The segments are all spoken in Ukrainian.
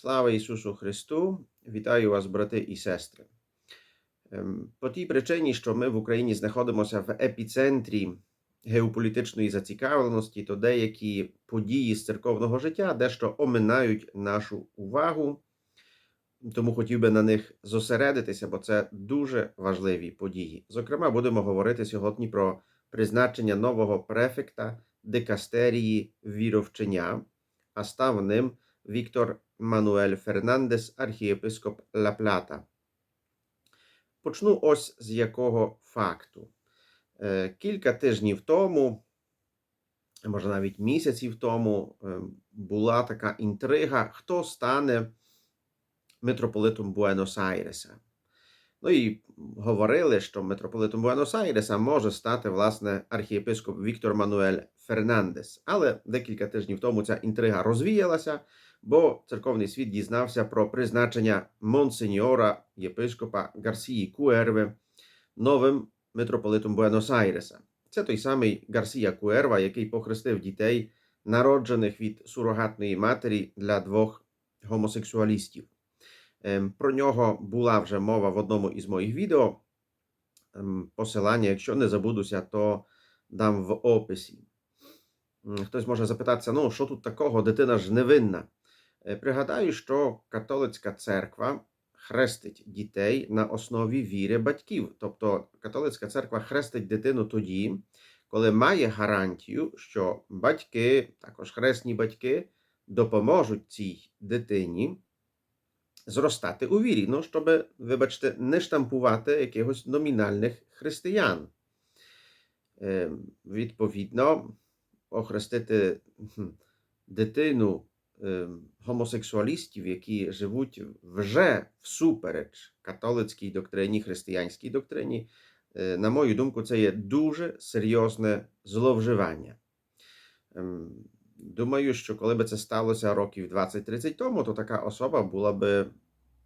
Слава Ісусу Христу! Вітаю вас, брати і сестри. Ем, По тій причині, що ми в Україні знаходимося в епіцентрі геополітичної зацікавленості, то деякі події з церковного життя дещо оминають нашу увагу. Тому хотів би на них зосередитися, бо це дуже важливі події. Зокрема, будемо говорити сьогодні про призначення нового префекта дикастерії віровчення, а став ним Віктор Мануель Фернандес, архієпископ Ла Плата. Почну ось з якого факту. Е, Кілька тижнів тому, може навіть місяців тому, е, була така інтрига, хто стане митрополитом Буенос-Айреса. Ну і говорили, що митрополитом Буенос-Айреса може стати, власне, архієпископ Віктор Мануель Фернандес. Але декілька тижнів тому ця інтрига розвіялася, бо церковний світ дізнався про призначення монсеньора єпископа Гарсії Куерви новим митрополитом Буенос-Айреса. Це той самий Гарсія Куерва, який похрестив дітей, народжених від сурогатної матері для двох гомосексуалістів. Ем, Про нього була вже мова в одному із моїх відео. Ем, Посилання, якщо не забудуся, то дам в описі. Хтось може запитатися: ну, що тут такого, дитина ж невинна. Е, Пригадаю, що католицька церква хрестить дітей на основі віри батьків. Тобто католицька церква хрестить дитину тоді, коли має гарантію, що батьки, також хресні батьки, допоможуть цій дитині зростати у вірі. Ну, щоб, вибачте, не штампувати якихось номінальних християн. Е, Відповідно, охрестити дитину е, гомосексуалістів, які живуть вже всупереч католицькій доктрині, християнській доктрині, е, на мою думку, це є дуже серйозне зловживання. Думаю, що коли би це сталося років 20-30 тому, то така особа була би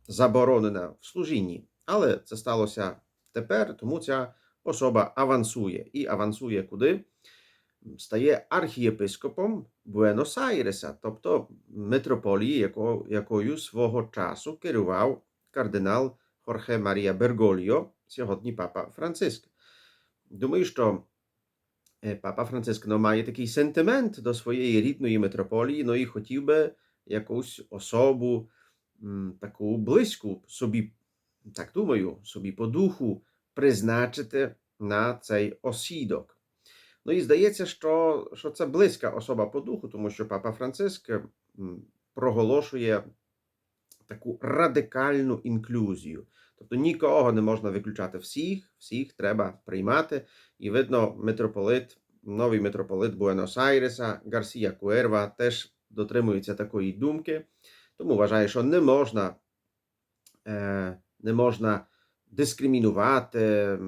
заборонена в служінні. Але це сталося тепер, тому ця особа авансує. І авансує куди? Стає архієпископом Буенос-Айреса, тобто митрополії, яко, якою свого часу керував кардинал Хорхе Марія Бергольо, сьогодні папа Франциск. Думаю, що папа Франциск ну, має такий сентимент до своєї рідної митрополії, ну і хотів би якусь особу таку близьку собі, так думаю, собі по духу призначити на цей осідок. Ну і здається, що, що це близька особа по духу, тому що папа Франциск проголошує таку радикальну інклюзію. Тобто нікого не можна виключати всіх, всіх треба приймати. І видно, митрополит, новий митрополит Буенос-Айреса, Гарсія Куерва теж дотримується такої думки. Тому вважає, що не можна, е, не можна дискримінувати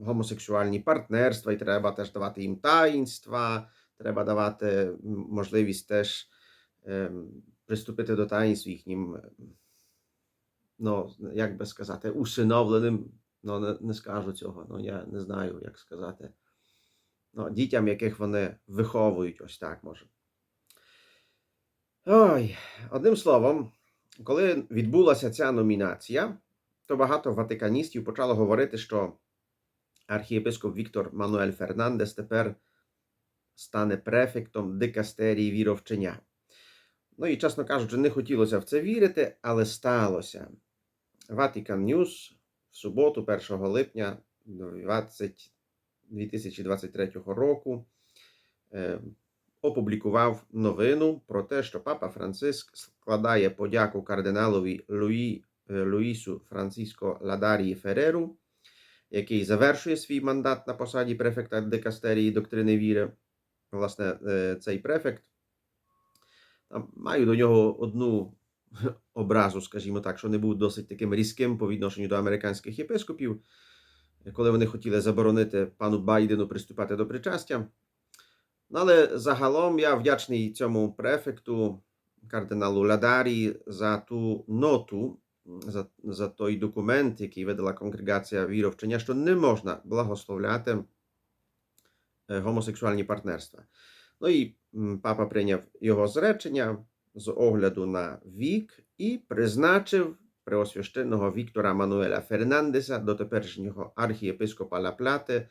гомосексуальні партнерства, і треба теж давати їм таїнства, треба давати можливість теж ем, приступити до таїнств їхнім, ем, ну, як би сказати, усиновленим, ну, не, не скажу цього, ну, я не знаю, як сказати. Ну, дітям, яких вони виховують, ось так може. Ой, одним словом, коли відбулася ця номінація, то багато ватиканістів почало говорити, що архієпископ Віктор Мануель Фернандес тепер стане префектом дикастерії віровчення. Ну і, чесно кажучи, не хотілося в це вірити, але сталося. Vatican News в суботу, 1 липня 20, 2023 року е, опублікував новину про те, що папа Франциск складає подяку кардиналові Луї, е, Луїсу Франциско Ладарії Фереру, який завершує свій мандат на посаді префекта дикастерії доктрини віри. Власне, е, цей префект. Маю до нього одну образу, скажімо так, що не був досить таким різким по відношенню до американських єпископів, коли вони хотіли заборонити пану Байдену приступати до причастя. Але загалом я вдячний цьому префекту, кардиналу Ладарі, за ту ноту, за, за той документ, який видала конгрегація віровчення, що не можна благословляти е, гомосексуальні партнерства. Ну і папа прийняв його зречення з огляду на вік і призначив преосвященного Віктора Мануеля Фернандеса до теперішнього архієпископа Ла Пляти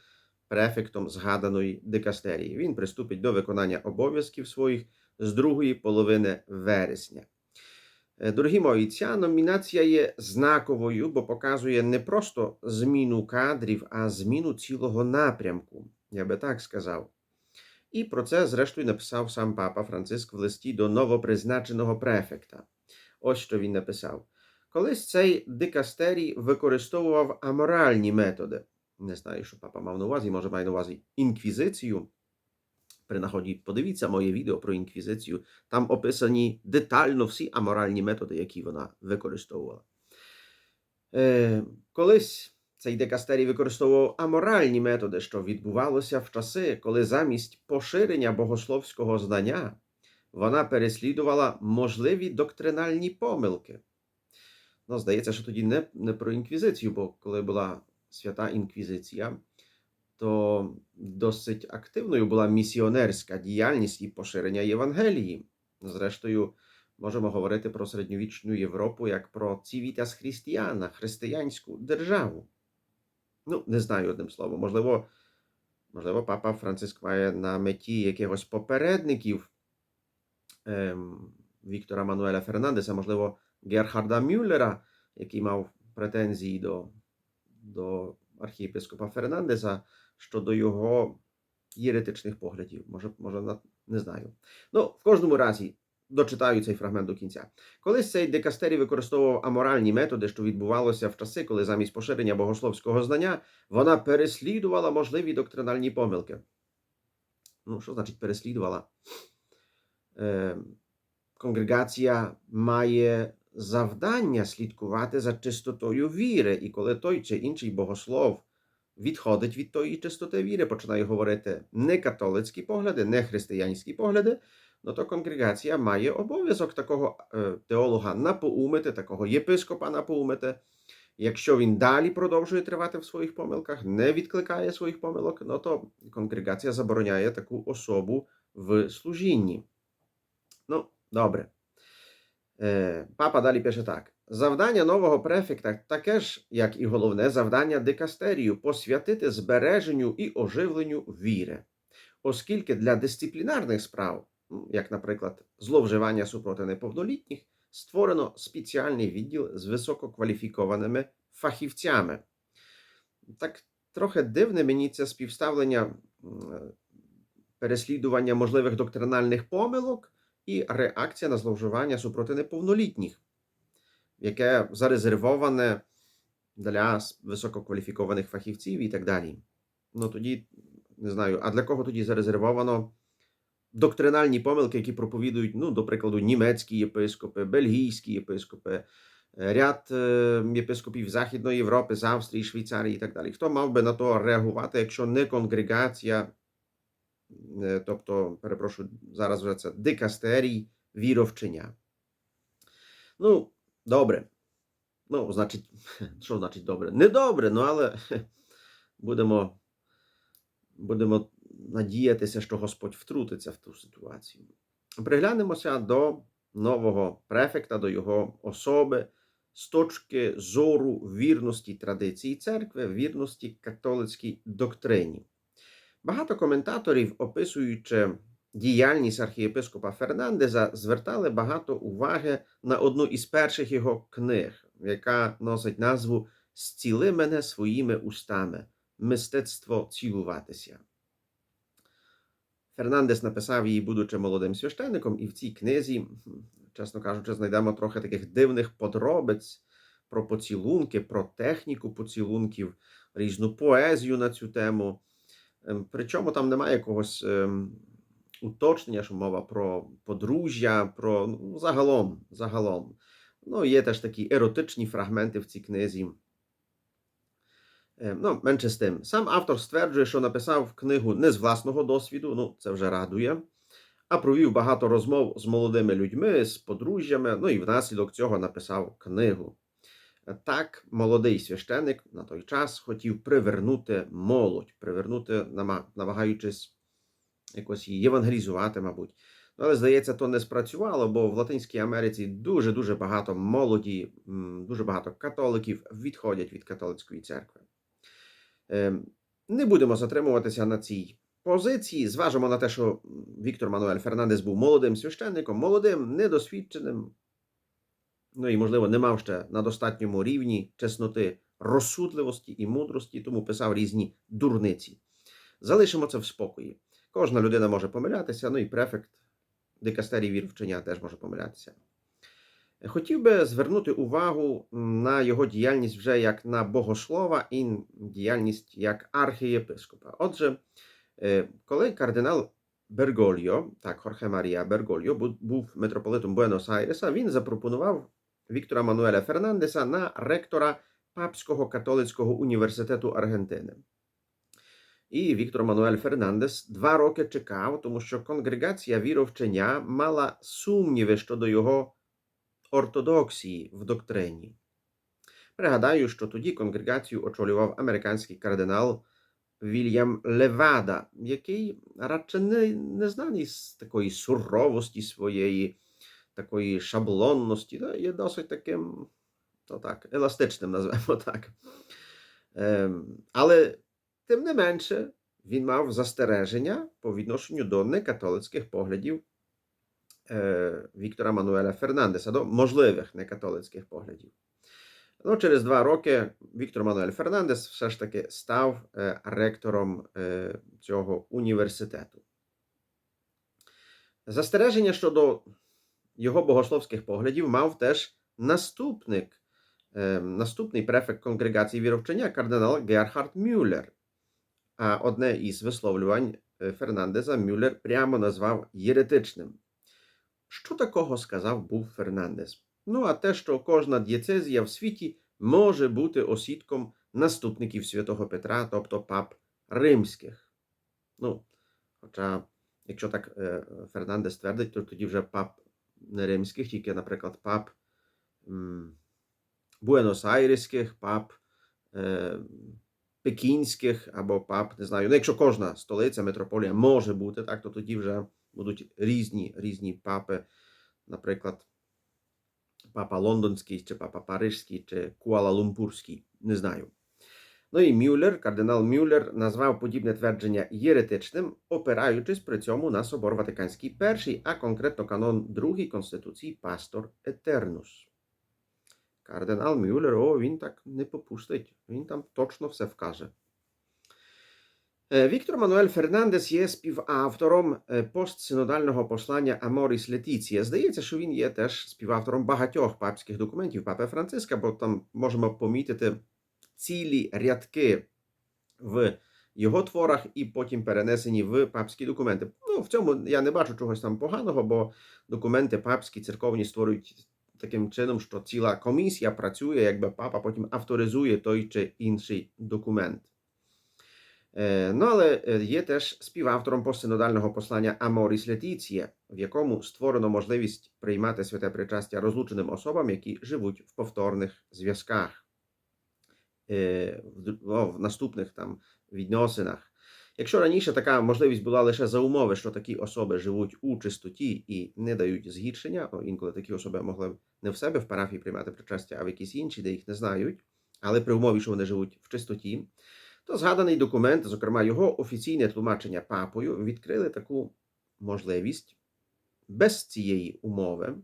префектом згаданої дикастерії. Він приступить до виконання обов'язків своїх з другої половини вересня. Е, Дорогі мої, ця номінація є знаковою, бо показує не просто зміну кадрів, а зміну цілого напрямку, я би так сказав. І про це, зрештою, написав сам папа Франциск в листі до новопризначеного префекта. Ось що він написав. Колись цей дикастерій використовував аморальні методи. Не знаю, що папа мав на увазі, може має на увазі інквізицію. При наході подивіться моє відео про інквізицію. Там описані детально всі аморальні методи, які вона використовувала. Е, колись цей дикастерій використовував аморальні методи, що відбувалося в часи, коли замість поширення богословського знання вона переслідувала можливі доктринальні помилки. Ну, здається, що тоді не, не про інквізицію, бо коли була свята інквізиція, то досить активною була місіонерська діяльність і поширення Євангелії. Зрештою, можемо говорити про середньовічну Європу як про цівітас християна, християнську державу. Ну, не знаю одним словом. Можливо, можливо, папа Франциск має на меті якихось попередників ем, Віктора Мануеля Фернандеса, можливо, Герхарда Мюллера, який мав претензії до, до архієпископа Фернандеса щодо його єретичних поглядів. Може, може, не знаю. Ну, в кожному разі, дочитаю цей фрагмент до кінця. Колись цей дикастерій використовував аморальні методи, що відбувалося в часи, коли замість поширення богословського знання вона переслідувала можливі доктринальні помилки. Ну, що значить переслідувала? Е, конгрегація має завдання слідкувати за чистотою віри, і коли той чи інший богослов відходить від тої чистоти віри, починає говорити не католицькі погляди, не християнські погляди, ну то конгрегація має обов'язок такого е, теолога напоумити, такого єпископа напоумити. Якщо він далі продовжує тривати в своїх помилках, не відкликає своїх помилок, ну то конгрегація забороняє таку особу в служінні. Ну, добре. Е, Папа далі пише так: завдання нового префекта таке ж, як і головне завдання дикастерію посвятити збереженню і оживленню віри, оскільки для дисциплінарних справ, як, наприклад, зловживання супроти неповнолітніх, створено спеціальний відділ з висококваліфікованими фахівцями. Так трохи дивне мені це співставлення переслідування можливих доктринальних помилок і реакція на зловживання супроти неповнолітніх, яке зарезервоване для висококваліфікованих фахівців і так далі. Ну тоді не знаю, а для кого тоді зарезервовано доктринальні помилки, які проповідують, ну, до прикладу, німецькі єпископи, бельгійські єпископи, е, ряд е, єпископів Західної Європи, з Австрії, Швейцарії і так далі. Хто мав би на то реагувати, якщо не конгрегація, е, тобто, перепрошую, зараз вже це дикастерій віровчення. Ну, добре. Ну, значить, що значить добре? Не добре, ну але будемо, будемо надіятися, що Господь втрутиться в ту ситуацію. Приглянемося до нового префекта, до його особи з точки зору вірності традиції церкви, вірності католицькій доктрині. Багато коментаторів, описуючи діяльність архієпископа Фернандеза, звертали багато уваги на одну із перших його книг, яка носить назву Зціли мене своїми устами Мистецтво цілуватися. Фернандес написав її, будучи молодим священником, і в цій книзі, чесно кажучи, знайдемо трохи таких дивних подробиць про поцілунки, про техніку поцілунків, різну поезію на цю тему. Ем, Причому там немає якогось ем, уточнення, що мова про подружжя, про ну, загалом, загалом. Ну, є теж такі еротичні фрагменти в цій книзі. Е, Ну, менше з тим. Сам автор стверджує, що написав книгу не з власного досвіду, ну це вже радує, а провів багато розмов з молодими людьми, з подружжями, ну і внаслідок цього написав книгу. Так, молодий священик на той час хотів привернути молодь, привернути, намагаючись якось її євангелізувати, мабуть. Ну, але, здається, то не спрацювало, бо в Латинській Америці дуже-дуже багато молоді, дуже багато католиків відходять від католицької церкви. Ем, Не будемо затримуватися на цій позиції. Зважимо на те, що Віктор Мануель Фернандес був молодим священником, молодим, недосвідченим, ну і, можливо, не мав ще на достатньому рівні чесноти, розсудливості і мудрості, тому писав різні дурниці. Залишимо це в спокої. Кожна людина може помилятися, ну і префект дикастерії вір вчення теж може помилятися. Хотів би звернути увагу на його діяльність вже як на богослова і діяльність як архієпископа. Отже, е, коли кардинал Бергольо, так, Хорхе Марія Бергольо, був митрополитом Буенос-Айреса, він запропонував Віктора Мануеля Фернандеса на ректора Папського католицького університету Аргентини. І Віктор Мануель Фернандес два роки чекав, тому що конгрегація віровчення мала сумніви щодо його ортодоксії в доктрині. Пригадаю, що тоді конгрегацію очолював американський кардинал Вільям Левада, який радше не, не знаний з такої суровості своєї, такої шаблонності, да, є досить таким, ну так, еластичним, назвемо так. Ем, але тим не менше, він мав застереження по відношенню до некатолицьких поглядів Віктора Мануеля Фернандеса, до можливих некатолицьких поглядів. Ну, через два роки Віктор Мануель Фернандес все ж таки став е, ректором е, цього університету. Застереження щодо його богословських поглядів мав теж наступник, е, наступний префект конгрегації віровчення кардинал Герхард Мюллер. А одне із висловлювань е, Фернандеса Мюллер прямо назвав єретичним. Що такого сказав був Фернандес? Ну, а те, що кожна дієцезія в світі може бути осідком наступників святого Петра, тобто пап римських. Ну, хоча, якщо так е, Фернандес твердить, то тоді вже пап не римських, тільки, наприклад, пап м, Буенос-Айреських, пап е, Пекінських або пап, не знаю. Ну, якщо кожна столиця, метрополія може бути, так, то тоді вже будуть різні, різні папи, наприклад, папа Лондонський, чи папа Парижський, чи Куала-Лумпурський, не знаю. Ну і Мюллер, кардинал Мюллер, назвав подібне твердження єретичним, опираючись при цьому на собор Ватиканський І, а конкретно канон другій Конституції Пастор Етернус. Кардинал Мюллер, о, він так не попустить, він там точно все вкаже. Е, Віктор Мануель Фернандес є співавтором е, постсинодального послання Аморіс Летіція. Здається, що він є теж співавтором багатьох папських документів Папи Франциска, бо там можемо помітити цілі рядки в його творах і потім перенесені в папські документи. Ну, в цьому я не бачу чогось там поганого, бо документи папські церковні створюють таким чином, що ціла комісія працює, якби папа потім авторизує той чи інший документ. Е, Ну, але е, є теж співавтором постсинодального послання Аморіс Летіція, в якому створено можливість приймати святе причастя розлученим особам, які живуть в повторних зв'язках е, в, наступних там відносинах. Якщо раніше така можливість була лише за умови, що такі особи живуть у чистоті і не дають згіршення, інколи такі особи могли не в себе в парафії приймати причастя, а в якісь інші, де їх не знають, але при умові, що вони живуть в чистоті, то згаданий документ, зокрема його офіційне тлумачення папою, відкрили таку можливість без цієї умови,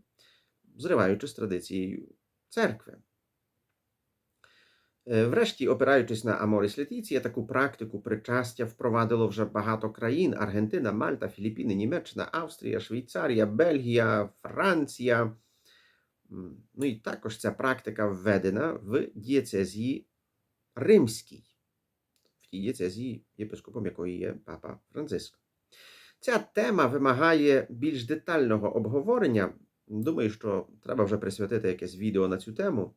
зриваючи з традицією церкви. Е, Врешті, опираючись на Аморіс Летіція, таку практику причастя впровадило вже багато країн: Аргентина, Мальта, Філіппіни, Німеччина, Австрія, Швейцарія, Бельгія, Франція. Ну і також ця практика введена в дієцезії римській, тій дієцезії, єпископом якої є папа Франциск. Ця тема вимагає більш детального обговорення. Думаю, що треба вже присвятити якесь відео на цю тему,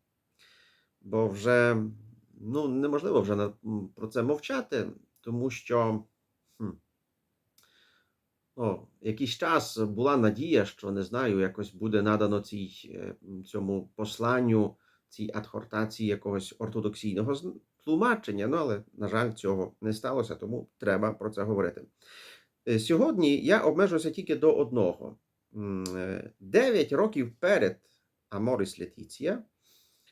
бо вже ну, неможливо вже про це мовчати, тому що хм, о, якийсь час була надія, що не знаю, якось буде надано цій, е, цьому посланню, цій адхортації якогось ортодоксійного тлумачення. Ну, але, на жаль, цього не сталося, тому треба про це говорити. Е, Сьогодні я обмежуся тільки до одного. е, 9 років перед Аморіс Летіція,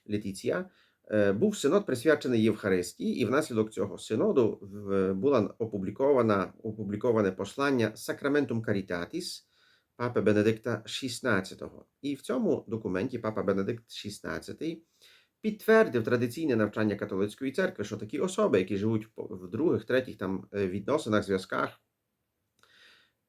Летіція е, був синод присвячений Євхаристії, і внаслідок цього синоду в- була опубліковане послання Sacramentum Caritatis папи Бенедикта XVI. І в цьому документі папа Бенедикт XVI підтвердив традиційне навчання католицької церкви, що такі особи, які живуть в других, третіх там е, відносинах, зв'язках,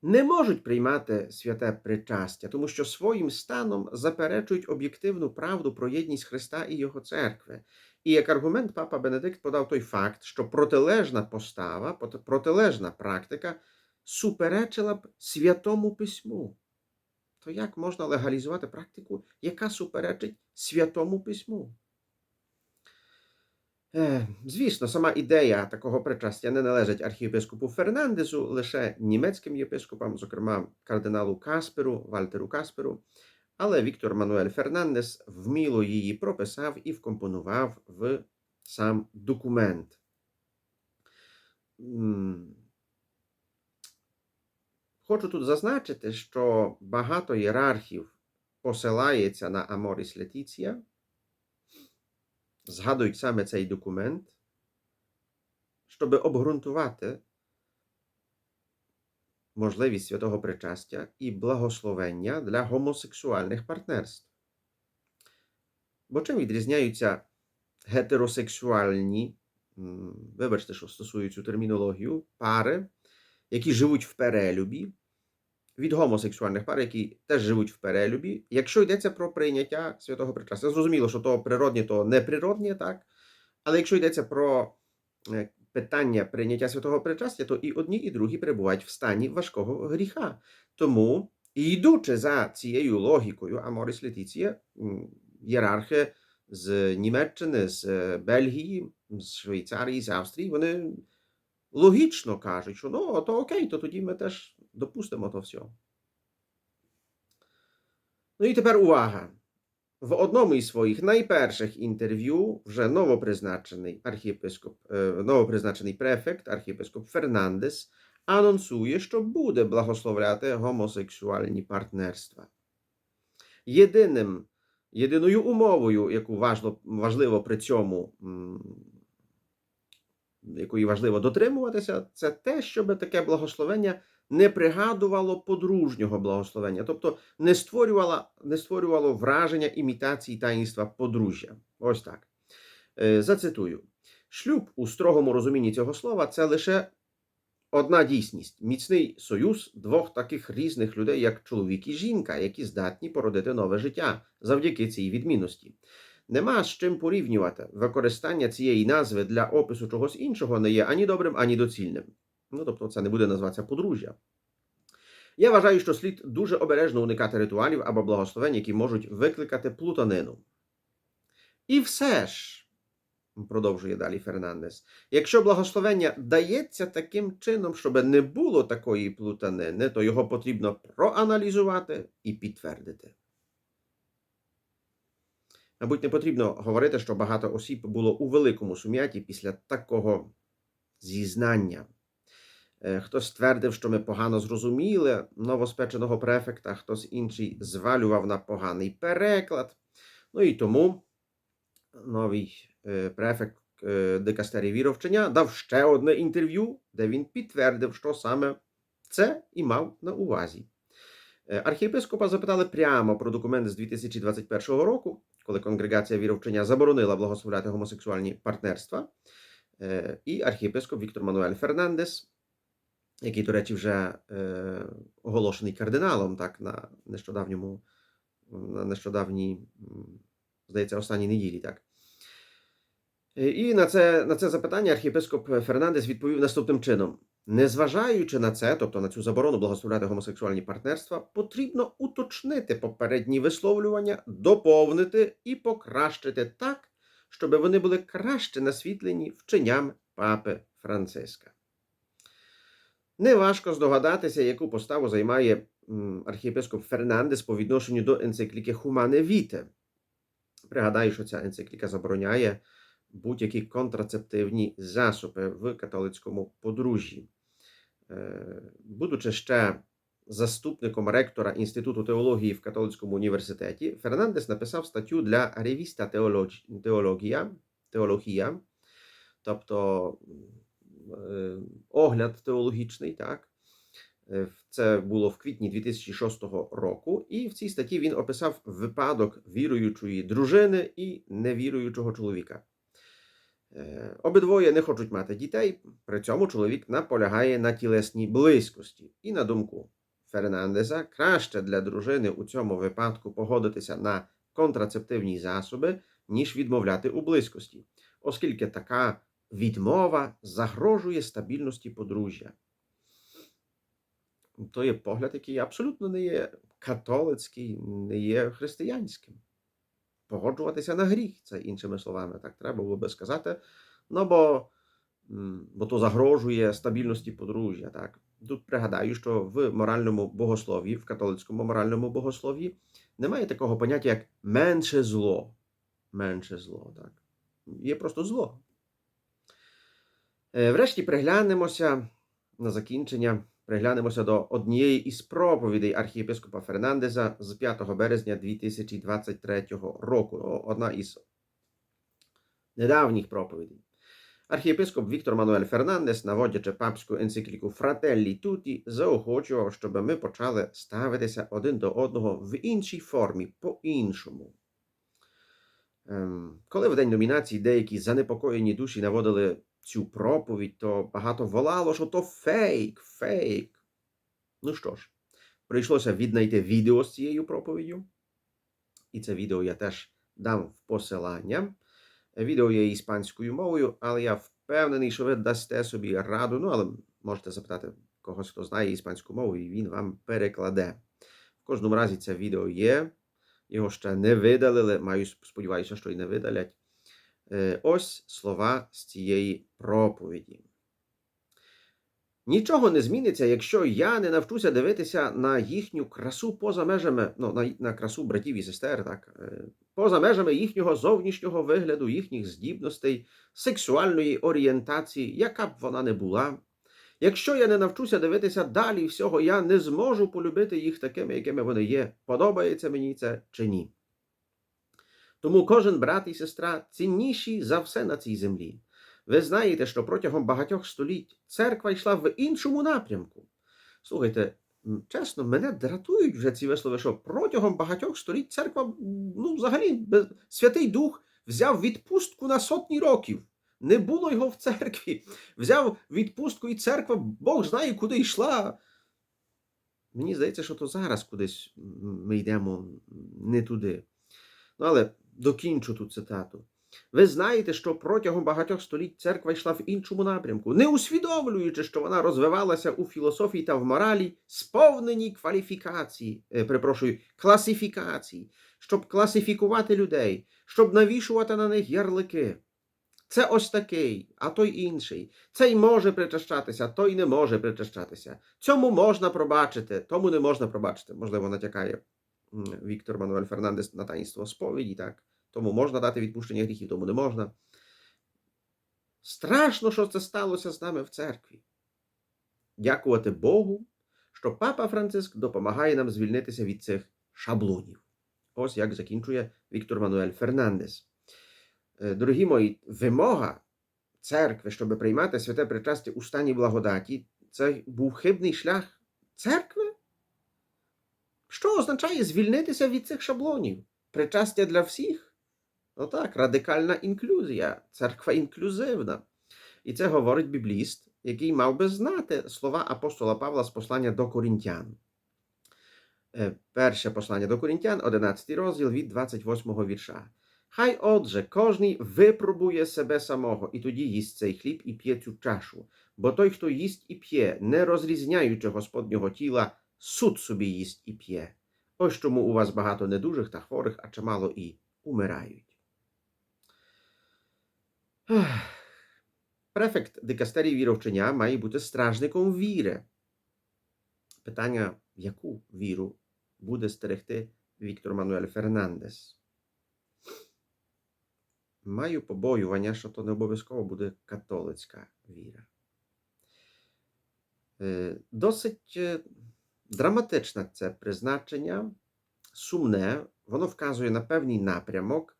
не можуть приймати святе причастя, тому що своїм станом заперечують об'єктивну правду про єдність Христа і Його церкви. І як аргумент папа Бенедикт подав той факт, що протилежна постава, протилежна практика суперечила б святому письму. То як можна легалізувати практику, яка суперечить святому письму? Е, Звісно, сама ідея такого причастя не належить архієпископу Фернандесу, лише німецьким єпископам, зокрема кардиналу Касперу, Вальтеру Касперу. Але Віктор Мануель Фернандес вміло її прописав і вкомпонував в сам документ. Хочу тут зазначити, що багато ієрархів посилається на Аморіс Летіція, згадують саме цей документ, щоб обґрунтувати можливість святого причастя і благословення для гомосексуальних партнерств. Бо чим відрізняються гетеросексуальні, вибачте, що стосую цю термінологію, пари, які живуть в перелюбі, від гомосексуальних пар, які теж живуть в перелюбі, якщо йдеться про прийняття святого причастя. Зрозуміло, що то природнє, то неприроднє, так? Але якщо йдеться про е, питання прийняття святого причастя, то і одні, і другі перебувають в стані важкого гріха. Тому, йдучи за цією логікою Аморіс Летіція, м, ієрархи з Німеччини, з е, Бельгії, з Швейцарії, з Австрії, вони логічно кажуть, що ну, то окей, то тоді ми теж допустимо то все. Ну і тепер увага. В одному із своїх найперших інтерв'ю вже новопризначений архієпископ, е, новопризначений префект, архієпископ Фернандес, анонсує, що буде благословляти гомосексуальні партнерства. Єдиним, єдиною умовою, яку важливо, важливо при цьому, якої важливо дотримуватися, це те, щоб таке благословення не пригадувало подружнього благословення, тобто не створювало, не створювало враження імітації таїнства подружжя. Ось так. Е, Зацитую: шлюб у строгому розумінні цього слова це лише одна дійсність, міцний союз двох таких різних людей, як чоловік і жінка, які здатні породити нове життя завдяки цій відмінності. Нема з чим порівнювати. Використання цієї назви для опису чогось іншого не є ані добрим, ані доцільним. Ну, тобто, це не буде називатися подружжя. Я вважаю, що слід дуже обережно уникати ритуалів або благословень, які можуть викликати плутанину. І все ж, продовжує далі Фернандес, якщо благословення дається таким чином, щоб не було такої плутанини, то його потрібно проаналізувати і підтвердити. Мабуть, не потрібно говорити, що багато осіб було у великому сум'яті після такого зізнання. Е, Хтось твердив, що ми погано зрозуміли новоспеченого префекта, хтось інший звалював на поганий переклад. Ну і тому новий е, префект е, дикастерії віровчення дав ще одне інтерв'ю, де він підтвердив, що саме це і мав на увазі. Архієпископа запитали прямо про документ з 2021 року, коли конгрегація віровчення заборонила благословляти гомосексуальні партнерства. І архієпископ Віктор Мануель Фернандес, який, до речі, вже е, оголошений кардиналом так, на нещодавньому, на нещодавній, здається, останній неділі. Так. Е, І на це, на це запитання архієпископ Фернандес відповів наступним чином: незважаючи на це, тобто на цю заборону благословляти гомосексуальні партнерства, потрібно уточнити попередні висловлювання, доповнити і покращити так, щоб вони були краще насвітлені вченням папи Франциска. Неважко здогадатися, яку поставу займає архієпископ Фернандес по відношенню до енцикліки Humane Vitae. Пригадаю, що ця енцикліка забороняє будь-які контрацептивні засоби в католицькому подружжі. Е, Будучи ще заступником ректора Інституту теології в католицькому університеті, Фернандес написав статтю для ревіста Теологія, Теологія, тобто огляд теологічний, так. Е, Це було в квітні 2006 року, і в цій статті він описав випадок віруючої дружини і невіруючого чоловіка. Е, Обидвоє не хочуть мати дітей, при цьому чоловік наполягає на тілесній близькості. І на думку Фернандеса, краще для дружини у цьому випадку погодитися на контрацептивні засоби, ніж відмовляти у близькості, оскільки така відмова загрожує стабільності подружжя. То є погляд, який абсолютно не є католицький, не є християнським. Погоджуватися на гріх, це іншими словами, так треба було би сказати. Ну, бо, бо то загрожує стабільності подружжя. Так? Тут пригадаю, що в моральному богослов'ї, в католицькому моральному богослов'ї немає такого поняття, як менше зло. Менше зло, так. Є просто зло. Е, Врешті приглянемося на закінчення. Приглянемося до однієї із проповідей архієпископа Фернандеса з 5 березня 2023 року. Одна із недавніх проповідей. Архієпископ Віктор Мануель Фернандес, наводячи папську енцикліку Фрателлі Туті, заохочував, щоб ми почали ставитися один до одного в іншій формі, по-іншому. Ем, Коли в день номінації деякі занепокоєні душі наводили цю проповідь, то багато волало, що то фейк, фейк. Ну що ж, прийшлося віднайти відео з цією проповіддю. І це відео я теж дам в посилання. Відео є іспанською мовою, але я впевнений, що ви дасте собі раду. Ну, але можете запитати когось, хто знає іспанську мову, і він вам перекладе. В кожному разі це відео є. Його ще не видалили. Маю сподіваюся, що і не видалять. Е, Ось слова з цієї проповіді. Нічого не зміниться, якщо я не навчуся дивитися на їхню красу поза межами, ну, на, на красу братів і сестер, так, е, поза межами їхнього зовнішнього вигляду, їхніх здібностей, сексуальної орієнтації, яка б вона не була. Якщо я не навчуся дивитися далі всього, я не зможу полюбити їх такими, якими вони є. Подобається мені це чи ні. Тому кожен брат і сестра цінніші за все на цій землі. Ви знаєте, що протягом багатьох століть церква йшла в іншому напрямку. Слухайте, чесно, мене дратують вже ці вислови, що протягом багатьох століть церква, ну, взагалі. Святий Дух взяв відпустку на сотні років. Не було його в церкві. Взяв відпустку і церква, Бог знає, куди йшла. Мені здається, що то зараз кудись ми йдемо не туди. Ну, але докінчу ту цитату. Ви знаєте, що протягом багатьох століть церква йшла в іншому напрямку, не усвідомлюючи, що вона розвивалася у філософії та в моралі, сповненій кваліфікації, е, перепрошую, класифікації, щоб класифікувати людей, щоб навішувати на них ярлики. Це ось такий, а той інший. Цей може причащатися, той не може причащатися. Цьому можна пробачити, тому не можна пробачити. Можливо, натякає Віктор Мануель Фернандес на таїнство сповіді, так. Тому можна дати відпущення гріхів, тому не можна. Страшно, що це сталося з нами в церкві. Дякувати Богу, що Папа Франциск допомагає нам звільнитися від цих шаблонів. Ось як закінчує Віктор Мануель Фернандес. Е, Дорогі мої, вимога церкви, щоб приймати святе причастя у стані благодаті, це був хибний шлях церкви? Що означає звільнитися від цих шаблонів? Причастя для всіх? Ну так, радикальна інклюзія, церква інклюзивна. І це говорить бібліст, який мав би знати слова апостола Павла з послання до Корінтян. Е, Перше послання до Корінтян, 11 розділ від 28 вірша. Хай отже, кожний випробує себе самого, і тоді їсть цей хліб і п'є цю чашу. Бо той, хто їсть і п'є, не розрізняючи Господнього тіла, суд собі їсть і п'є. Ось чому у вас багато недужих та хворих, а чимало і умирають. Префект дикастерії віровчення має бути стражником віри. Питання, яку віру буде стерегти Віктор Мануель Фернандес? Маю побоювання, що то не обов'язково буде католицька віра. Е, Досить е, Драматичне це призначення, сумне, воно вказує на певний напрямок.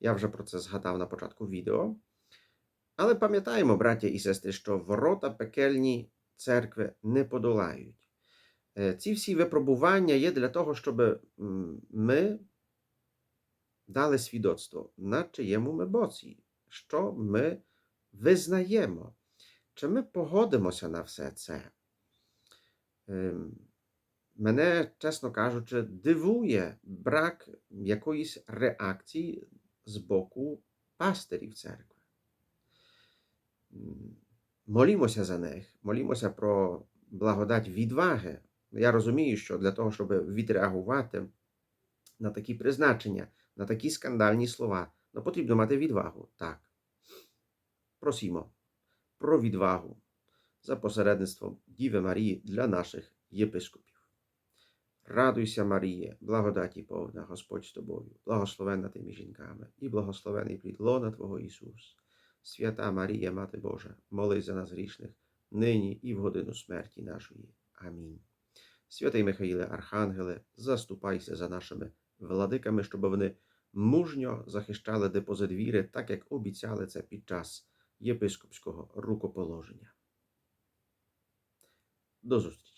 Я вже про це згадав на початку відео. Але пам'ятаємо, браття і сестри, що ворота пекельні церкви не подолають. Е, Ці всі випробування є для того, щоб ми дали свідоцтво, на чиєму ми боці, що ми визнаємо, чи ми погодимося на все це. Мене, чесно кажучи, дивує брак якоїсь реакції з боку пастирів церкви. Молімося за них, молімося про благодать відваги. Я розумію, що для того, щоб відреагувати на такі призначення, на такі скандальні слова, ну, потрібно мати відвагу. Так. Просімо про відвагу за посередництвом Діви Марії для наших єпископів. Радуйся, Маріє, благодаті повна, Господь з тобою, благословенна ти між жінками, і благословений плід лона Твого Ісус. Свята Марія, Мати Божа, молись за нас грішних, нині і в годину смерті нашої. Амінь. Святий Михаїле, Архангеле, заступайся за нашими владиками, щоб вони мужньо захищали депозит віри, так як обіцяли це під час єпископського рукоположення. До зустрічі!